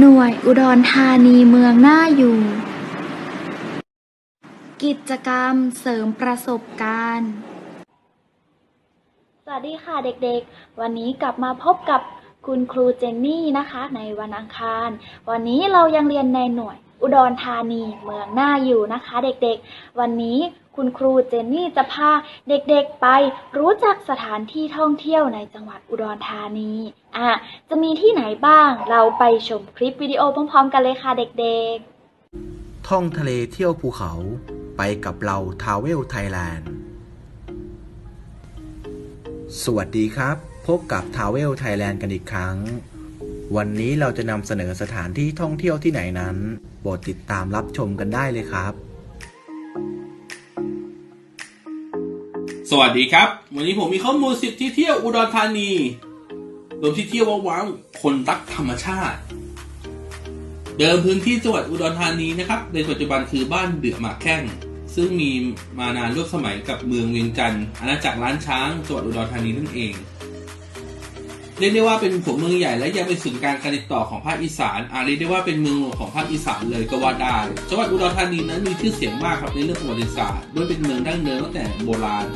หน่วยอุดรธานีเมืองหน่าอยู่ กิจกรรมเสริมประสบการณ์ สวัสดีค่ะเด็กๆ วันนี้กลับมาพบกับคุณครูเจนนี่นะคะ ในวันอังคาร วันนี้เรายังเรียนในหน่วยอุดรธานีเมืองหน่าอยู่นะคะ เด็กๆ วันนี้ คุณครูเจนนี่จะพาเด็กๆไปรู้จักสถานที่ท่องเที่ยวในจังหวัดอุดรธานี อะ จะมีที่ไหนบ้าง เราไปชมคลิปวิดีโอพร้อมๆกันเลยค่ะเด็กๆ ท่องทะเลเที่ยวภูเขาไปกับเราทาวเวลไทยแลนด์ สวัสดีครับ พบกับทาวเวลไทยแลนด์กันอีกครั้ง วันนี้เราจะนำเสนอสถานที่ท่องเที่ยวที่ไหนนั้นโปรดติดตามรับชมกันได้เลยครับ สวัสดีครับ วันนี้ผมมีข้อมูลสิบที่เที่ยวอุดรธานีรวมที่เที่ยวว้าวคนรักธรรมชาติ เดิมพื้นที่จังหวัดอุดรธานีนะครับ ในปัจจุบันคือบ้านเดือหมากแข้ง ซึ่งมีมานานร่วมสมัยกับเมืองเวียงจันทร์อาณาจักรล้านช้างจังหวัดอุดรธานีนั่นเองเรียกได้ว่าเป็นหัวเมืองใหญ่และยังเป็นศูนย์กลางการติดต่อของภาคอีสานอาจเรียกได้ว่าเป็นเมืองหลวงของภาคอีสานเลยก็ว่าได้ จังหวัดอุดรธานีนั้นมีชื่อเสียงมากครับในเรื่องประวัติศาสตร์ด้วยเป็นเมืองดั้งเดิมตั้งแต่โบราณ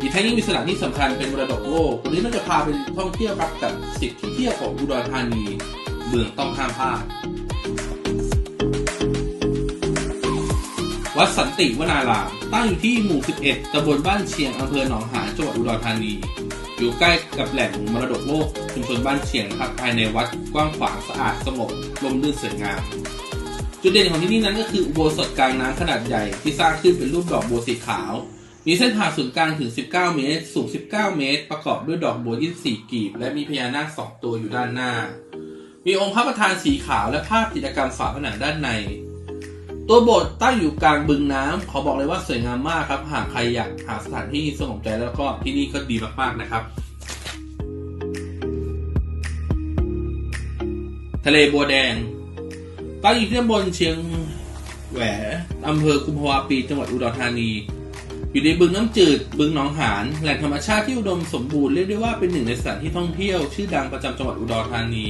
อีกทั้งยังมีสถานที่สำคัญเป็นมรดกโลกวันนี้เราจะพาไปท่องเที่ยวครับกับสิบที่เที่ยวของอุดรธานีเมืองต้องห้ามพลาดวัดสันติวนารามตั้งอยู่ที่หมู่ 11 ตำบลบ้านเชียง อำเภอหนองหานจังหวัดอุดรธานี อยู่ใกล้กับแหล่งมรดกโลกชุมชนบ้านเชียงครับภายในวัดกว้างขวางสะอาดสงบลมลื่นสวยงาม จุดเด่นของที่นี่นั้นก็คืออุโบสถกลางน้ำขนาดใหญ่ที่สร้างขึ้นเป็นรูปดอกบัวสีขาว มีเส้นผ่าศูนย์กลางถึง 19 เมตร สูง 19 เมตร ประกอบด้วยดอกบัว 24 กีบ และมีพญานาคสองตัวอยู่ด้านหน้า มีองค์พระประธานสีขาวและภาพจิตรกรรมฝาผนังด้านใน ตัวโบสถ์ตั้งอยู่กลางบึงน้ำขอบอกเลยว่าสวยงามมากครับ หากใครอยากหาสถานที่สงบใจแล้วก็ที่นี่ก็ดีมากๆนะครับ ทะเลบัวแดง ตั้งอยู่ที่ตำบลเชียงแหวอำเภอกุมภาวะปี จังหวัดอุดรธานี อยู่ในบึงน้ำจืด บึงหนองหานแหล่งธรรมชาติที่อุดมสมบูรณ์เรียกได้ว่าเป็นหนึ่งในสถานที่ท่องเที่ยวชื่อดังประจำจังหวัดอุดรธานี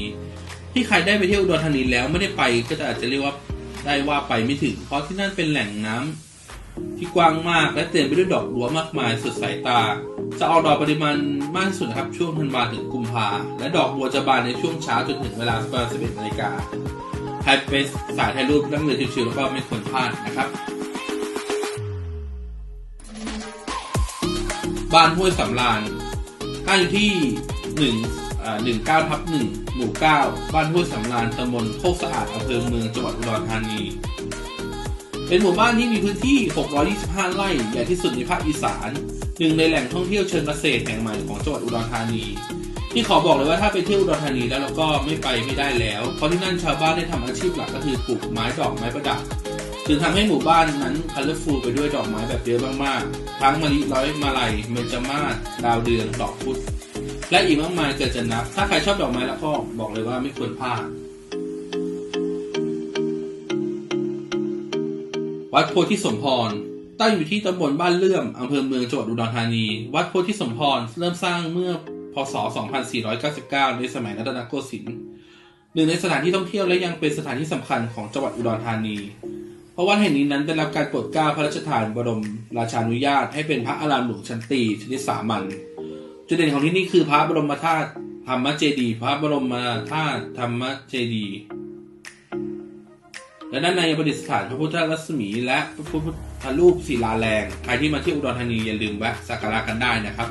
ที่ใครได้ไปเที่ยวอุดรธานีแล้วไม่ได้ไปก็จะอาจจะเรียกว่าได้ว่าไปไม่ถึง เพราะที่นั่นเป็นแหล่งน้ำที่กว้างมากและเต็มไปด้วยดอกบัวมากมายสุดสายตา จะออกดอกปริมาณมากที่สุดนะครับช่วงธันวาถึงกุมภาและดอกบัวจะบานในช่วงเช้าจนถึงเวลาประมาณ11นาฬิกาใครไปสายถ่ายรูปนั่งเรือชิวๆแล้วก็ไม่ควรพลาดนะครับ บ้านห้วยสำราญตั้งอยู่ที่หนึ่งหนึ่งเก้าทับหนึ่งหมู่เก้าบ้านห้วยสำราญตำบลโคกสะอาดอำเภอเมืองจังหวัดอุดรธานี เป็นหมู่บ้านที่มีพื้นที่ 625 ไร่ ใหญ่ที่สุดในภาคอีสาน หนึ่งในแหล่งท่องเที่ยวเชิงเกษตรแห่งใหม่ของจังหวัดอุดรธานีที่ขอบอกเลยว่าถ้าไปเที่ยวอุดรธานีแล้วเราก็ไม่ไปไม่ได้แล้ว เพราะที่นั่นชาวบ้านได้ทำอาชีพหลักก็คือปลูกไม้ดอกไม้ประดับ จึงทำให้หมู่บ้านนั้นคัลเลอร์ฟูลไปด้วยดอกไม้แบบเยอะมากๆ ทั้งมะลิร้อยมาลัยเมญจมาศดาวเดือนดอกพุธและอีกมากมายเกิดจะนับ ถ้าใครชอบดอกไม้แล้วก็บอกเลยว่าไม่ควรพลาด วัดโพธิสมพรตั้งอยู่ที่ตำบลบ้านเลื่อมอำเภอเมืองจังหวัดอุดรธานี วัดโพธิสมพรเริ่มสร้างเมื่อพศ 2499 ในสมัยรัตนโกสินทร์หนึ่งในสถานที่ท่องเที่ยวและยังเป็นสถานที่สำคัญของจังหวัดอุดรธานี ราะวัดแห่งนี้นั้นได้รับการโปรดเกล้าพระราชทานบรมราชานุญาตให้เป็นพระอารามหลวงชั้นตีชนิดสามัญจุดเด่นของที่นี่คือพระบรมธาตุธรรมเจดีย์พระบรมธาตุธรรมเจดีย์และด้านในประดิษฐานพระพุทธรัศมีและพระพุทธรูปศิลาแรง ใครที่มาเที่ยวอุดรธานีอย่าลืมแวะสักการะกันได้นะครับ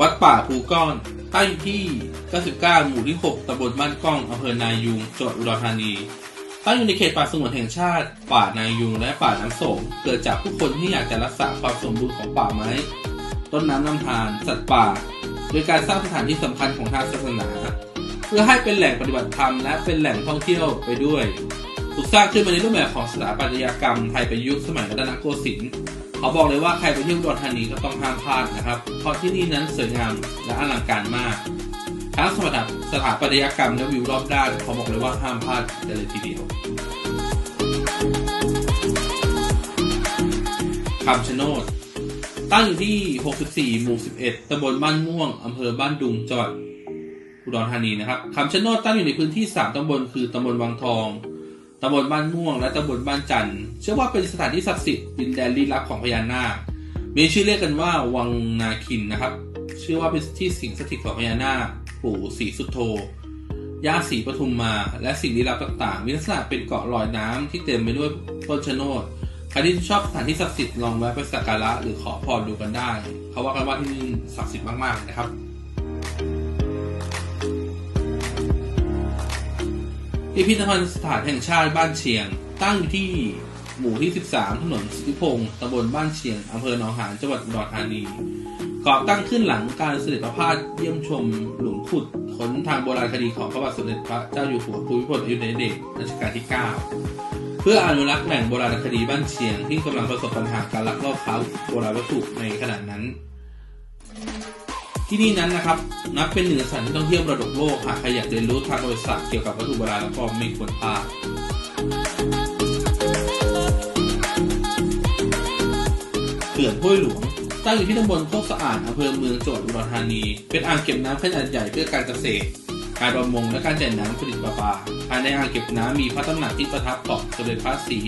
วัดป่าภูก้อน ตั้งอยู่ที่ 99 หมู่ที่ 6ตำบลบ้านก้องอำเภอนายูงจังหวัดอุดรธานี ตั้งอยู่ในเขตป่าสงวนแห่งชาติ ป่านายุงและป่าน้ำโสมเกิดจากผู้คนที่อยากจะรักษาความสมบูรณ์ของป่าไม้ ต้นน้ำลำธารสัตว์ป่า โดยการสร้างสถานที่สำคัญของทางศาสนา เพื่อให้เป็นแหล่งปฏิบัติธรรมและเป็นแหล่งท่องเที่ยวไปด้วยถูกสร้างขึ้นมาในรูปแบบของสถาปัตยกรรมไทยประยุกต์สมัยรัตนโกสินทร์ ขาบอกเลยว่าใครไปเที่ยวอุดรธานีก็ต้องห้ามพลาดนะครับ เพราะที่นี่นั้นสวยงามและอลังการมาก ทั้งสถาสถาปัตยกรรมและวิวรอบด้านเขาบอกเลยว่าห้ามพลาดเลยทีเดียวคำชะโนดตั้งอยู่ที่ 64 หมู่ 11 ตำบลบ้านม่วง อำเภอบ้านดุง จังหวัดอุดรธานีนะครับคำชะโนดตั้งอยู่ในพื้นที่สามตำบลคือ ตำบลวังทอง ตำบลบ้านม่วงและตำบลบ้านจันทร์เชื่อว่าเป็นสถานที่ศักดิ์สิทธิ์ดินแดนลี้ลับของพญานาค มีชื่อเรียกกันว่าวังนาคินนะครับ เชื่อว่าเป็นที่สิงสถิตของพญานาคปู่ศรีสุโธย่าศรีปทุมมา และสิ่งลี้ลับต่างๆ มีลักษณะเป็นเกาะลอยน้ำที่เต็มไปด้วยต้นชะโนดใครที่ชอบสถานที่ศักดิ์สิทธิ์ลองแวะไปสักการะหรือขอพรดูกันได้ เขาว่ากันว่าที่นี่ศักดิ์สิทธิ์มากๆนะครับ พิพิธภัณฑ์สถานแห่งชาติบ้านเชียง ตั้งอยู่ที่หมู่ที่ 13 ถนนสิทธิพงศ์ตำบลบ้านเชียง อำเภอหนองหานจังหวัดอุดรธานีก่อตั้งขึ้นหลังการเสด็จพระพาสเยี่ยมชมหลุมขุดค้นทางโบราณคดีของพระบาทสมเด็จพระเจ้าอยู่หัวภูมิพลอดุลยเดชรัชกาลที่ 9 เพื่ออนุรักษ์แหล่งโบราณคดีบ้านเชียง ที่กำลังประสบปัญหาการลักลอบค้าโบราณวัตถุในขณะนั้น ที่นี่นั้นนะครับนับเป็นหนึ่งสถานที่ท่องเที่ยวระดับโลกหากใครอยากเรียนรู้ทางประวัติศาสตร์เกี่ยวกับวัตถุโบราณแล้วก็ไม่ควรพลาดเขื่อนห้วยหลวงตั้งอยู่ที่ตำบลโคกสะอาดอำเภอเมืองจังหวัดอุดรธานี เป็นอ่างเก็บน้ำขนาดใหญ่เพื่อการเกษตร การประมงและการจ่ายน้ำผลิตประปาภายในอ่างเก็บน้ำมีพระตำหนักที่ประทับของสมเด็จพระศรี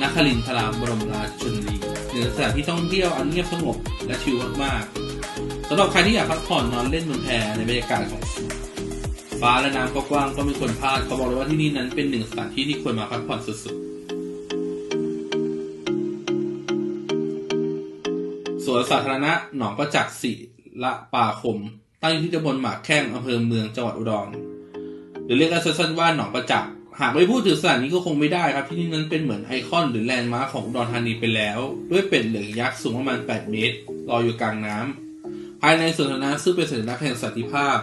นครินทราบรมราชชนนีหนึ่งสถานที่ท่องเที่ยวอันเงียบสงบและชิลมากๆ สำหรับใครที่อยากพักผ่อนนอนเล่นบนแพในบรรยากาศของฟ้าและน้ำก็กว้างก็ไม่ควรพลาดเขาบอกเลยว่าที่นี่นั้นเป็นหนึ่งสถานที่ที่ควรมาพักผ่อนสุดๆสวนสาธารณะหนองประจักษ์ศิละป่าคม ตั้งอยู่ที่ตำบลหมากแข้งอำเภอเมืองจังหวัดอุดร หรือเรียกกันสั้นๆว่าหนองประจักษ์หากไม่พูดถึงสถานนี้ก็คงไม่ได้ครับ ที่นี่นั้นเป็นเหมือนไอคอนหรือแลนด์มาร์คของอุดรธานีไปแล้ว ด้วยเป็ดเหลืองยักษ์สูงประมาณ 8 เมตรลอยอยู่กลางน้ำ ภายในสวนสาธารณะซึ่งเป็นสัญลักษณ์แห่งสันติภาพ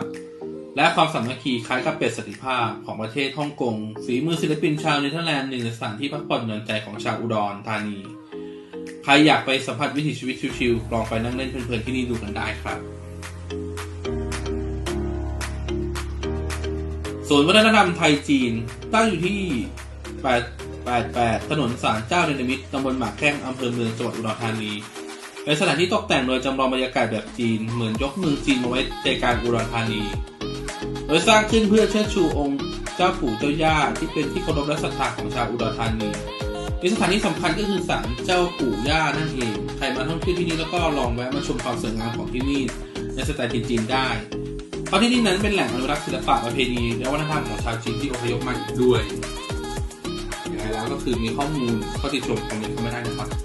และความสามัคคีคล้ายกับเป็ดสันติภาพของประเทศฮ่องกงฝีมือศิลปินชาวเนเธอร์แลนด์หนึ่งในสถานที่พักผ่อนหย่อนใจของชาวอุดรธานี ใครอยากไปสัมผัสวิถีชีวิตชิวๆลองไปนั่งเล่นเพลินๆที่นี่ดูกันได้ครับศูนย์วัฒนธรรมไทยจีน ตั้งอยู่ที่ 888 ถนนสารเจ้าเนรมิตตำบลหมากแข้งอำเภอเมืองจังหวัดอุดรธานี เป็นสถานที่ตกแต่งโดยจำลองบรรยากาศแบบจีน เหมือนยกเมืองจีนมาไว้ใจกลางอุดรธานี โดยสร้างขึ้นเพื่อเชิดชูองค์เจ้าปู่เจ้าย่าที่เป็นที่เคารพและศรัทธาของชาวอุดรธานีมีสถานที่สำคัญก็คือศาลเจ้าปู่ย่านั่นเอง ใครมาท่องเที่ยวที่นี่แล้วก็ลองแวะมาชมความสวยงามของที่นี่ในสไตล์จีนๆได้เพราะที่นี่นั้นเป็นแหล่งอนุรักษ์ศิลปะประเพณีและวัฒนธรรมของชาวจีนที่อพยพมาด้วยอย่างไรแล้วก็คือมีข้อมูลข้อติชมคอมเมนต์เข้ามาได้นะครับ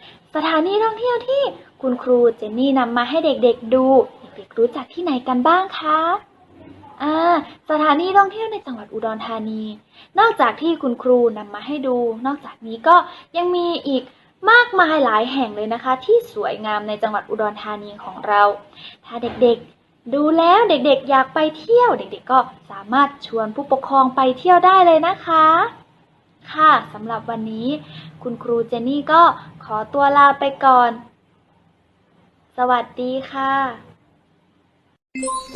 สถานที่ท่องเที่ยวที่คุณครูเจนนี่นำมาให้เด็กๆดู เด็กๆรู้จักที่ไหนกันบ้างคะอ่าสถานที่ท่องเที่ยวในจังหวัดอุดรธานี นอกจากที่คุณครูนำมาให้ดู นอกจากนี้ก็ยังมีอีกมากมายหลายแห่งเลยนะคะ ที่สวยงามในจังหวัดอุดรธานีของเรา ถ้าเด็กๆ ดูแล้วเด็กๆ อยากไปเที่ยว เด็กๆ ก็สามารถชวนผู้ปกครองไปเที่ยวได้เลยนะคะ ค่ะสำหรับวันนี้ คุณครูเจนนี่ก็ขอตัวลาไปก่อน สวัสดีค่ะ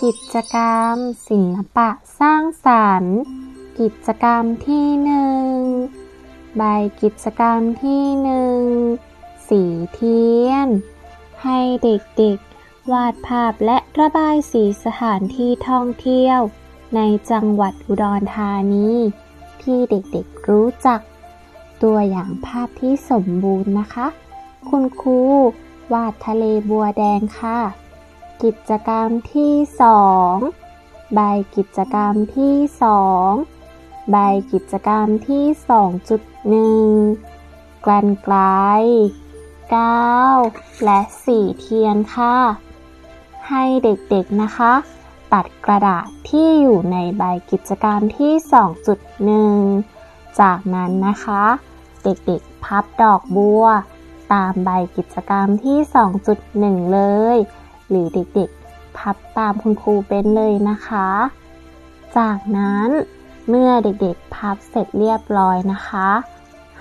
กิจกรรม ศิลปะสร้างสรรค์ กิจกรรมที่หนึ่งใบกิจกรรมที่หนึ่งสีเทียน ให้เด็กๆ วาดภาพและระบายสีสถานที่ท่องเที่ยว ในจังหวัดอุดรธานี ที่เด็กๆรู้จัก ตัวอย่างภาพที่สมบูรณ์นะคะ คุณครูวาดทะเลบัวแดงค่ะ กิจกรรมที่สองใบกิจกรรมที่สองใบกิจกรรมที่สองจุดหนึ่งกลั่นไกลก้าและสีเทียนค่ะ ให้เด็กๆนะคะ ตัดกระดาษที่อยู่ในใบกิจกรรมที่ 2.1 จากนั้นนะคะ เด็กๆพับดอกบัว ตามใบกิจกรรมที่ 2.1 เลย หรือเด็กๆ พับตามคุณครูเป็นเลยนะคะ จากนั้นเมื่อเด็กๆ พับเสร็จเรียบร้อยนะคะ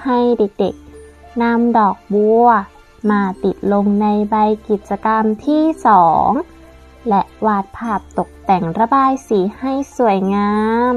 ให้เด็กๆนำดอกบัว มาติดลงในใบกิจกรรมที่ 2 และวาดภาพตกแต่งระบายสีให้สวยงาม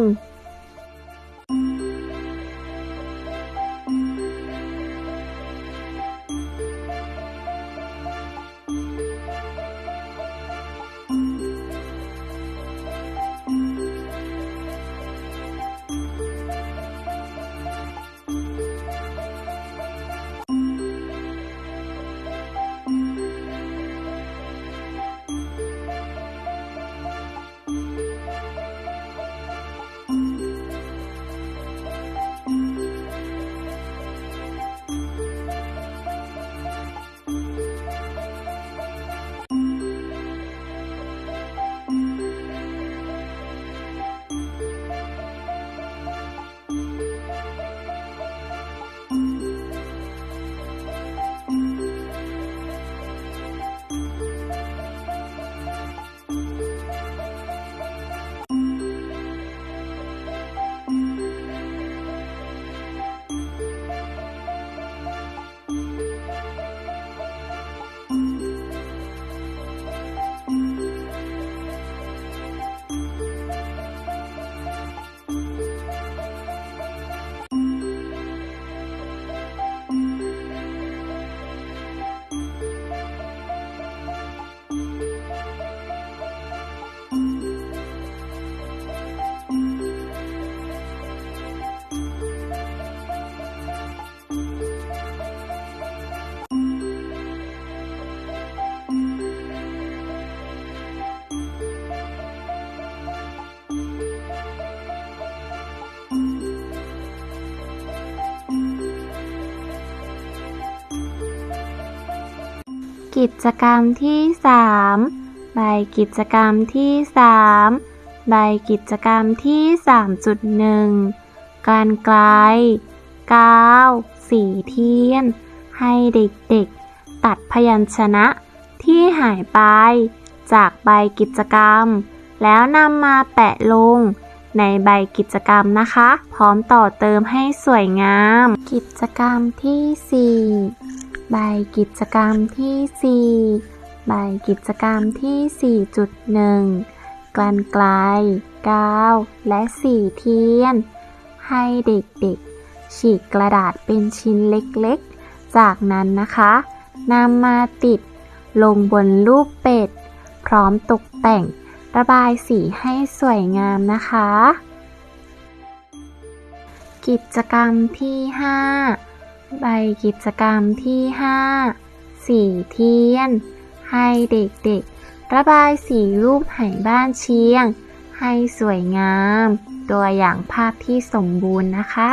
กิจกรรมที่3ใบกิจกรรมที่3ใบกิจกรรมที่3.1การไกลกาวสีเทียน ให้เด็กๆ ตัดพยัญชนะที่หายไป จากใบกิจกรรม แล้วนำมาแปะลงในใบกิจกรรมนะคะ พร้อมต่อเติมให้สวยงาม กิจกรรมที่ 4 ใบกิจกรรมที่ 4 ใบกิจกรรมที่ 4.1 กลันไกลกาวและสีเทียน ให้เด็กๆ ฉีกกระดาษเป็นชิ้นเล็กๆ จากนั้นนะคะนำมาติดลงบนรูปเป็ด พร้อมตกแต่งระบายสีให้สวยงามนะคะ กิจกรรมที่ 5 ใบกิจกรรมที่ 5 สีเทียน ให้เด็กๆ ระบายสีรูปไหบ้านเชียง ให้สวยงาม ตัวอย่างภาพที่สมบูรณ์นะคะ